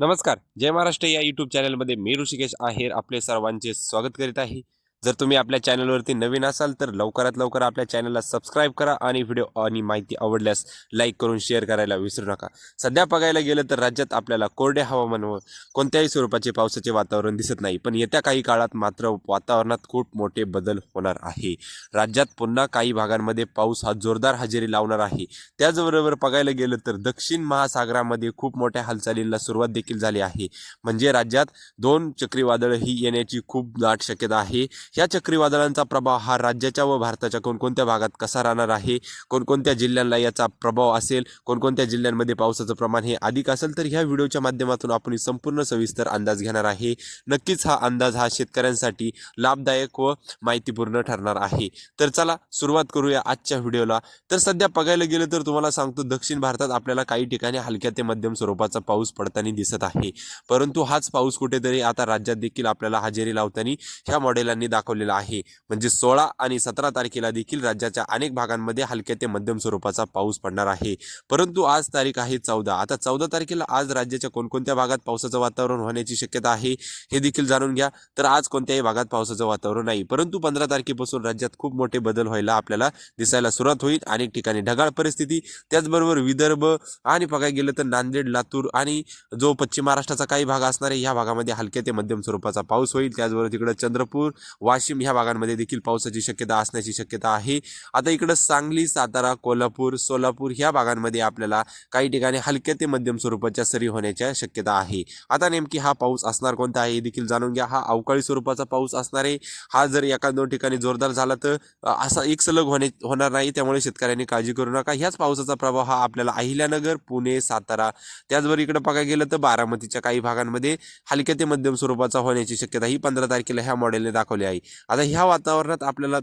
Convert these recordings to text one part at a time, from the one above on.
नमस्कार. जय महाराष्ट्र या युट्यूब चॅनलमध्ये मी ऋषिकेश आहेर. आपले सर्वांचे स्वागत करीत आहे. जर तुम्ही आपल्या चॅनलवरती नवीन असाल तर लवकरात लवकर आपल्या चॅनलला सबस्क्राईब करा आणि व्हिडिओ आणि माहिती आवडल्यास लाईक करून शेअर करायला विसरू नका. सध्या बघायला गेलं तर राज्यात आपल्याला कोरडे हवामान व कोणत्याही स्वरूपाचे पावसाचे वातावरण दिसत नाही. पण येत्या काही काळात मात्र वातावरणात खूप मोठे बदल होणार आहे. राज्यात पुन्हा काही भागांमध्ये पाऊस हा जोरदार हजेरी लावणार आहे. त्याचबरोबर बघायला गेलं तर दक्षिण महासागरामध्ये खूप मोठ्या हालचालींना सुरुवात देखील झाली आहे. म्हणजे राज्यात दोन चक्रीवादळ ही येण्याची खूप दाट शक्यता आहे. या चक्रीवादळांचा प्रभाव हा राज्याच्या व भारताच्या कोणकोणत्या भागात कसा राहणार आहे? कोणकोणत्या जिल्ह्यांना याचा प्रभाव असेल? कोणकोणत्या जिल्ह्यांमध्ये पावसाचं प्रमाण हे अधिक असेल? तर ह्या व्हिडिओच्या माध्यमातून आपण संपूर्ण सविस्तर अंदाज घेणार आहे. नक्कीच हा अंदाज हा शेतकऱ्यांसाठी लाभदायक व माहितीपूर्ण ठरणार आहे. तर चला सुरुवात करूया आजच्या व्हिडिओला. तर सध्या बघायला गेलं तर तुम्हाला सांगतो दक्षिण भारतात आपल्याला काही ठिकाणी हलक्या ते मध्यम स्वरूपाचा पाऊस पडताना दिसत आहे. परंतु हाच पाऊस कुठेतरी आता राज्यात देखील आपल्याला हजेरी लावताना ह्या मॉडेलांनी दाखवलेला आहे. म्हणजे सोळा आणि सतरा तारखेला देखील राज्याच्या अनेक भागांमध्ये हलक्या ते मध्यम स्वरूपाचा पाऊस पडणार आहे. परंतु आज तारीख आहे चौदा. आता चौदा तारखेला आज राज्याच्या कोणकोणत्या भागात पावसाचं वातावरण होण्याची शक्यता आहे हे देखील जाणून घ्या. तर आज कोणत्याही भागात पावसाचं वातावरण नाही. परंतु पंधरा तारखेपासून राज्यात खूप मोठे बदल व्हायला आपल्याला दिसायला सुरुवात होईल. अनेक ठिकाणी ढगाळ परिस्थिती त्याचबरोबर विदर्भ आणि बघायला गेलं तर नांदेड लातूर आणि जो पश्चिम महाराष्ट्राचा काही भाग असणार आहे ह्या भागामध्ये हलक्या ते मध्यम स्वरूपाचा पाऊस होईल. त्याचबरोबर तिकडं चंद्रपूर वाशिम ह्या भागांमध्ये देखील पावसाची शक्यता असण्याची शक्यता आहे. आता इकडं सांगली सातारा कोल्हापूर सोलापूर ह्या भागांमध्ये आपल्याला काही ठिकाणी हलक्या ते मध्यम स्वरूपाच्या सरी होण्याच्या शक्यता आहे. आता नेमकी हा पाऊस असणार कोणता आहे हे देखील जाणून घ्या. हा अवकाळी स्वरूपाचा पाऊस असणार आहे. हा जर एका दोन ठिकाणी जोरदार झाला तर असा एक सलग होणे होणार नाही. त्यामुळे शेतकऱ्यांनी काळजी करू नका. ह्याच पावसाचा प्रभाव हा आपल्याला अहिल्यानगर पुणे सातारा त्याचबरोबर इकडं बघायला गेलं तर बारामतीच्या काही भागांमध्ये हलक्या ते मध्यम स्वरूपाचा होण्याची शक्यता ही पंधरा तारखेला ह्या मॉडेलने दाखवली आहे. आता ह्या वातावरणात आपल्याला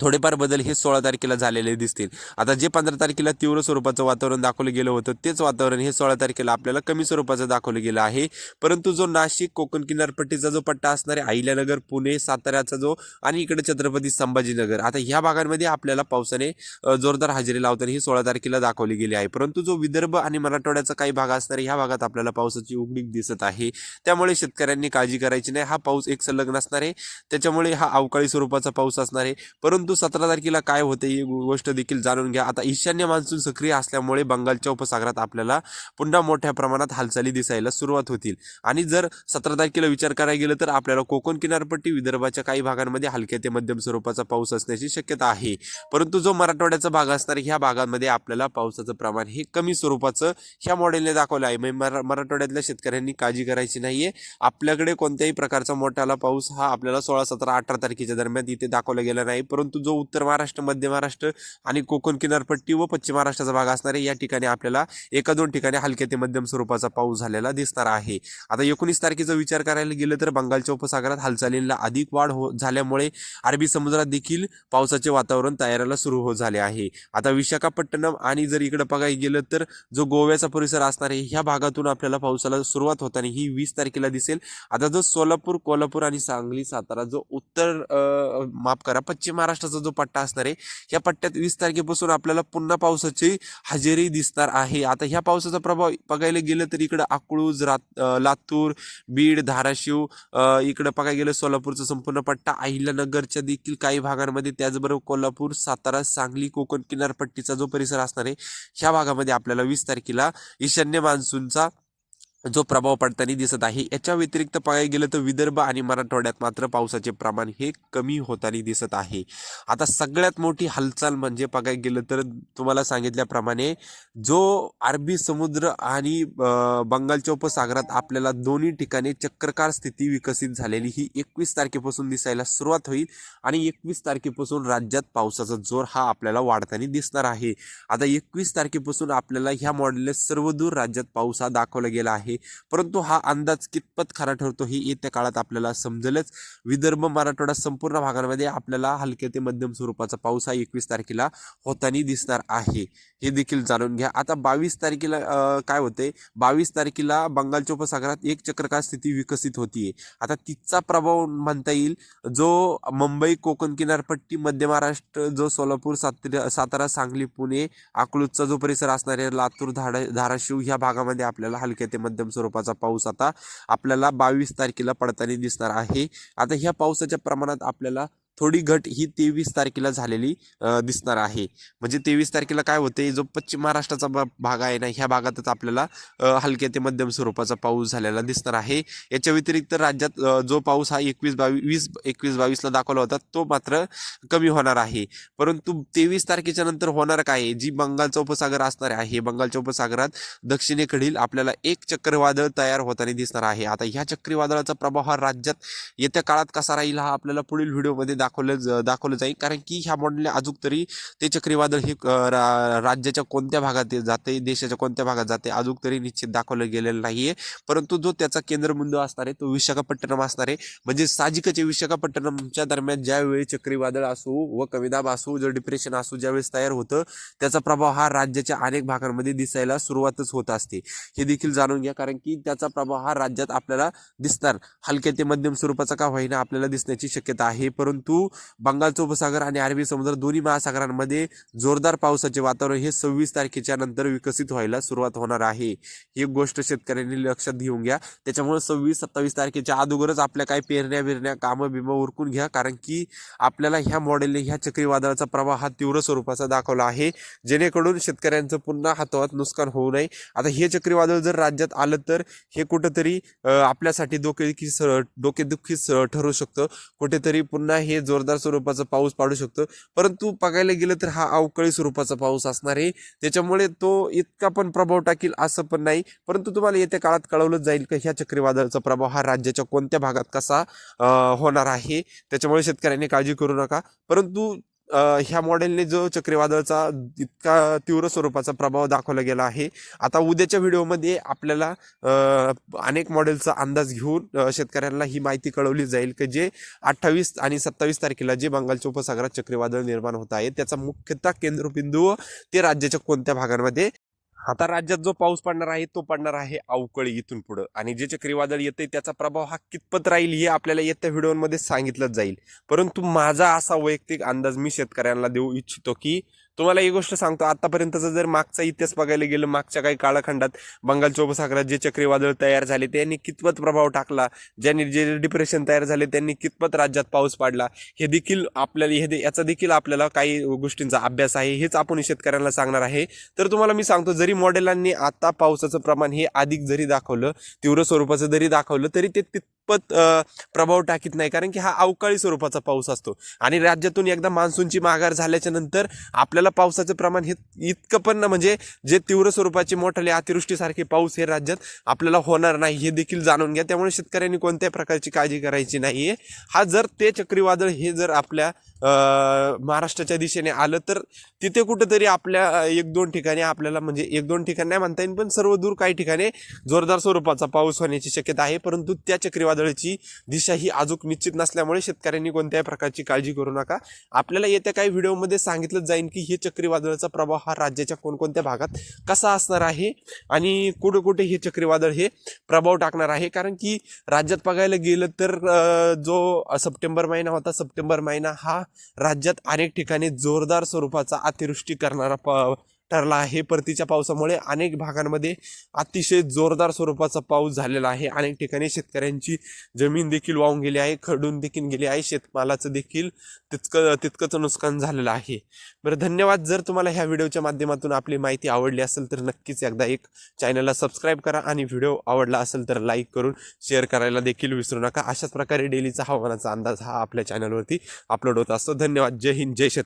थोडेफार बदल हे सोळा तारखेला झालेले दिसतील. आता जे पंधरा तारखेला तीव्र स्वरूपाचं वातावरण दाखवलं गेलं होतं तेच वातावरण हे सोळा तारखेला आपल्याला कमी स्वरूपाचं दाखवलं गेलं आहे. परंतु जो नाशिक कोकण किनारपट्टीचा जो पट्टा असणार आहे अहिल्यानगर पुणे साताऱ्याचा जो आणि इकडे छत्रपती संभाजीनगर आता ह्या भागांमध्ये आपल्याला पावसाने जोरदार हजेरी लावताना ही सोळा तारखेला दाखवली गेली आहे. परंतु जो विदर्भ आणि मराठवाड्याचा काही भाग असणार ह्या भागात आपल्याला पावसाची उघडीक दिसत आहे. त्यामुळे शेतकऱ्यांनी काळजी करायची नाही. हा पाऊस एक संलग्न असणार आहे. त्याच्यामुळे हा अवकाळी स्वरूपाचा पाऊस असणार आहे. परंतु परंतु सतरा तारखेला काय होते ही गोष्ट देखील जाणून घ्या. आता ईशान्य मान्सून सक्रिय असल्यामुळे बंगालच्या उपसागरात आपल्याला पुन्हा मोठ्या प्रमाणात हालचाली दिसायला सुरुवात होतील. आणि जर सतरा तारखेला विचार करायला गेलं तर आपल्याला कोकण किनारपट्टी विदर्भाच्या काही भागांमध्ये हलक्या ते मध्यम स्वरूपाचा पाऊस असण्याची शक्यता आहे. परंतु जो मराठवाड्याचा भाग असणार ह्या भागांमध्ये आपल्याला पावसाचं प्रमाण हे कमी स्वरूपाचं ह्या मॉडेलने दाखवलं आहे. म्हणजे मरा मराठवाड्यातल्या शेतकऱ्यांनी काळजी करायची नाहीये. आपल्याकडे कोणत्याही प्रकारचा मोठाला पाऊस हा आपल्याला सोळा सतरा अठरा तारखेच्या दरम्यान इथे दाखवला गेला नाही. परंतु जो उत्तर महाराष्ट्र मध्य महाराष्ट्र आणि कोकण किनारपट्टी व पश्चिम महाराष्ट्राचा भाग असणार आहे या ठिकाणी आपल्याला एका दोन ठिकाणी हलक्या ते मध्यम स्वरूपाचा पाऊस झालेला दिसणार आहे. आता एकोणीस तारखेचा विचार करायला गेलं तर बंगालच्या उपसागरात हालचालींना अधिक वाढ हो झाल्यामुळे अरबी समुद्रात देखील पावसाचे वातावरण तयारायला सुरू हो झाले आहे. आता विशाखापट्टणम आणि जर इकडे बघायला गेलं तर जो गोव्याचा परिसर असणार आहे ह्या भागातून आपल्याला पावसाला सुरुवात होताना ही वीस तारखेला दिसेल. आता जो सोलापूर कोल्हापूर आणि सांगली सातारा जो उत्तर माफ करा पश्चिम महाराष्ट्र महाराष्ट्राचा जो पट्टा असणार आहे या पट्ट्यात वीस तारखेपासून आपल्याला पुन्हा पावसाची हजेरी दिसणार आहे. आता ह्या पावसाचा प्रभाव बघायला गेलं तर इकडं अकळूज रात लातूर बीड धाराशिव इकडं बघायला गेलं सोलापूरचा संपूर्ण पट्टा अहिल्यानगरच्या देखील काही भागांमध्ये त्याचबरोबर कोल्हापूर सातारा सांगली कोकण किनारपट्टीचा जो परिसर असणार आहे ह्या भागामध्ये आपल्याला वीस तारखेला ईशान्य मान्सूनचा जो प्रभाव पडताना दिसत आहे. याच्या व्यतिरिक्त पाहायला गेलं तर विदर्भ आणि मराठवाड्यात मात्र पावसाचे प्रमाण हे कमी होताना दिसत आहे. आता सगळ्यात मोठी हालचाल म्हणजे बघायला गेलं तर तुम्हाला सांगितल्याप्रमाणे जो अरबी समुद्र आणि बंगालच्या उपसागरात आपल्याला दोन्ही ठिकाणी चक्रकार स्थिती विकसित झालेली ही एकवीस तारखेपासून दिसायला सुरुवात होईल आणि एकवीस तारखेपासून राज्यात पावसाचा जोर हा आपल्याला वाढताना दिसणार आहे. आता एकवीस तारखेपासून आपल्याला ह्या मॉडेलला सर्वदूर राज्यात पाऊस हा दाखवला गेला आहे. परंतु हा अंदाज कितपत खरा ठरतो हे येत्या काळात आपल्याला समजेलच. विदर्भ मराठवाडा संपूर्ण भागांमध्ये आपल्याला हलक्या ते मध्यम स्वरूपाचा पाऊस हा एकवीस तारखेला होताना दिसणार आहे. हे देखील जाणून घ्या. आता बावीस तारखेला काय होते बावीस तारखेला बंगालच्या उपसागरात एक चक्रकार स्थिती विकसित होतीये. आता तिचा प्रभाव म्हणता येईल जो मुंबई कोकण किनारपट्टी मध्य महाराष्ट्र जो सोलापूर सातारा सातारा सांगली पुणे अकलूजचा जो परिसर असणार आहे लातूर धाडा धाराशिव ह्या भागामध्ये आपल्याला हलक्या ते मध्यम मध्यम स्वरूपाचा पाऊस आता आपल्याला बावीस तारखेला पडताना दिसणार आहे. आता ह्या पावसाच्या प्रमाणात आपल्याला थोडी घट ही तेवीस तारखेला झालेली दिसणार आहे. म्हणजे तेवीस तारखेला काय होते जो पश्चिम महाराष्ट्राचा भाग आहे ना ह्या भागातच आपल्याला हलक्या ते मध्यम स्वरूपाचा पाऊस झालेला दिसणार आहे. याच्या व्यतिरिक्त राज्यात जो पाऊस हा एकवीस बावीस वीस एकवीस बावीसला दाखवला होता तो मात्र कमी होणार आहे. परंतु तेवीस तारखेच्या नंतर होणार काय जी बंगालचा उपसागर असणार आहे बंगालच्या उपसागरात दक्षिणेकडील आपल्याला एक चक्रीवादळ तयार होताना दिसणार आहे. आता ह्या चक्रीवादळाचा प्रभाव हा राज्यात येत्या काळात कसा राहील हा आपल्याला पुढील व्हिडिओमध्ये दाखवलं ज- दाखवलं जाईल. कारण की ह्या मॉडेलने अजून तरी ते चक्रीवादळ हे रा- राज्याच्या कोणत्या भागात जाते देशाच्या कोणत्या भागात जाते अजून तरी निश्चित दाखवलं गेलेलं नाहीये. परंतु जो त्याचा केंद्रबिंदू असणार आहे तो विशाखापट्टणम असणार आहे. म्हणजे साहजिकच विशाखापट्टणमच्या दरम्यान ज्यावेळी चक्रीवादळ असू व कमी असू जो डिप्रेशन असू ज्यावेळेस तयार होतं त्याचा प्रभाव हा राज्याच्या अनेक भागांमध्ये दिसायला सुरुवातच होत असते. हे देखील जाणून घ्या कारण की त्याचा प्रभाव हा राज्यात आपल्याला दिसणार. हलक्या ते मध्यम स्वरूपाचा का होईना आपल्याला दिसण्याची शक्यता आहे. परंतु बंगालचा उपसागर आणि अरबी समुद्र दोन्ही महासागरांमध्ये जोरदार पावसाचे वातावरण हे सव्वीस तारखेच्या नंतर विकसित व्हायला सुरुवात होणार आहे. ही गोष्ट शेतकऱ्यांनी लक्षात घेऊन घ्या. त्याच्यामुळे सव्वीस सत्तावीस तारखेच्या अगोदरच आपल्या काही पेरण्या बिरण्या कामं बिमं उरकून घ्या. कारण की आपल्याला ह्या मॉडेलने ह्या चक्रीवादळाचा प्रभाव हा तीव्र स्वरूपाचा दाखवला आहे. जेणेकरून शेतकऱ्यांचं पुन्हा हातोहात नुकसान होऊ नये. आता हे चक्रीवादळ जर राज्यात आलं तर हे कुठंतरी आपल्यासाठी डोकेदुखी डोकेदुखी ठरू शकतं. कुठेतरी पुन्हा हे जोरदार स्वरूपाचा पाऊस पाडू शकतो. परंतु बघायला गेलं तर हा अवकाळी स्वरूपाचा पाऊस असणार आहे. त्याच्यामुळे तो इतका पण प्रभाव टाकील असं पण नाही. परंतु तुम्हाला येत्या काळात कळवलं जाईल का ह्या चक्रीवादळाचा प्रभाव हा राज्याच्या कोणत्या भागात कसा होणार आहे? त्याच्यामुळे शेतकऱ्यांनी काळजी करू नका. परंतु ह्या मॉडेलने जो चक्रीवादळाचा इतका तीव्र स्वरूपाचा प्रभाव दाखवला गेला आहे. आता उद्याच्या व्हिडिओमध्ये आपल्याला अनेक मॉडेलचा अंदाज घेऊन शेतकऱ्यांना ही माहिती कळवली जाईल की जे अठ्ठावीस आणि सत्तावीस तारखेला जे बंगालच्या उपसागरात चक्रीवादळ निर्माण होत आहे त्याचा मुख्यतः केंद्रबिंदू ते राज्याच्या कोणत्या भागांमध्ये आता राज्यात जो पाऊस पडणार आहे तो पडणार आहे अवकळी इथून पुढं. आणि जे चक्रीवादळ येते त्याचा प्रभाव हा कितपत राहील हे आपल्याला येत्या व्हिडिओमध्ये सांगितलंच जाईल. परंतु माझा असा वैयक्तिक अंदाज मी शेतकऱ्यांना देऊ इच्छितो की तुम्हाला ही गोष्ट सांगतो आतापर्यंतचा जर मागचा इतिहास बघायला गेलं मागच्या काही काळाखंडात बंगालच्या उपसागरात जे चक्रीवादळ तयार झाले त्यांनी कितपत प्रभाव टाकला ज्यांनी जे डिप्रेशन तयार झाले त्यांनी कितपत राज्यात पाऊस पाडला हे देखील आपल्याला हे दे- याचा देखील आपल्याला काही गोष्टींचा अभ्यास आहे हेच आपण शेतकऱ्यांना सांगणार आहे. तर तुम्हाला मी सांगतो जरी मॉडेलांनी आता पावसाचं प्रमाण हे अधिक जरी दाखवलं तीव्र स्वरूपाचं जरी दाखवलं तरी ते तितपत प्रभाव टाकीत नाही. कारण की हा अवकाळी स्वरूपाचा पाऊस असतो. आणि राज्यातून एकदा मान्सूनची माघार झाल्याच्यानंतर आपल्याला पावसाचं प्रमाण हे इतकं पण म्हणजे जे तीव्र स्वरूपाचे मोठाले अतिवृष्टीसारखे पाऊस हे राज्यात आपल्याला होणार नाही हे देखील जाणून घ्या. त्यामुळे शेतकऱ्यांनी कोणत्याही प्रकारची काळजी करायची नाहीये. हा जर ते चक्रीवादळ हे जर आपल्या महाराष्ट्राच्या दिशेने आलं तर तिथे कुठंतरी आपल्या एक दोन ठिकाणी आपल्याला म्हणजे एक दोन ठिकाणी नाही म्हणता येईल पण सर्व दूर काही ठिकाणी जोरदार स्वरूपाचा पाऊस होण्याची शक्यता आहे. परंतु त्या चक्रीवादळाची दिशा ही अजून निश्चित नसल्यामुळे शेतकऱ्यांनी कोणत्याही प्रकारची काळजी करू नका. आपल्याला येत्या काही व्हिडिओमध्ये सांगितलं जाईल की हे चक्रीवादळाचा प्रभाव हा राज्याच्या कोणकोणत्या भागात कसा असणार आहे आणि कुठे कुठे हे चक्रीवादळ हे प्रभाव टाकणार आहे. कारण की राज्यात बघायला गेलं तर जो सप्टेंबर महिना होता सप्टेंबर महिना हा राज्यात अनेक ठिकाणी जोरदार स्वरूपाचा अतिवृष्टी करणारा प ठरला आहे. परतीच्या पावसामुळे अनेक भागांमध्ये अतिशय जोरदार स्वरूपाचा पाऊस झालेला आहे. अनेक ठिकाणी शेतकऱ्यांची जमीन देखील वाहून गेली आहे. खडून देखील गेली आहे. शेतमालाचं देखील तितकं तितकंच नुकसान झालेलं आहे. बरं धन्यवाद. जर तुम्हाला ह्या व्हिडिओच्या माध्यमातून आपली माहिती आवडली असेल तर नक्कीच एकदा एक चॅनलला सबस्क्राईब करा आणि व्हिडिओ आवडला असेल तर लाईक करून शेअर करायला देखील विसरू नका. अशाच प्रकारे डेलीचा हवामानाचा अंदाज हा आपल्या चॅनलवरती अपलोड होत असतो. धन्यवाद. जय हिंद. जय शेत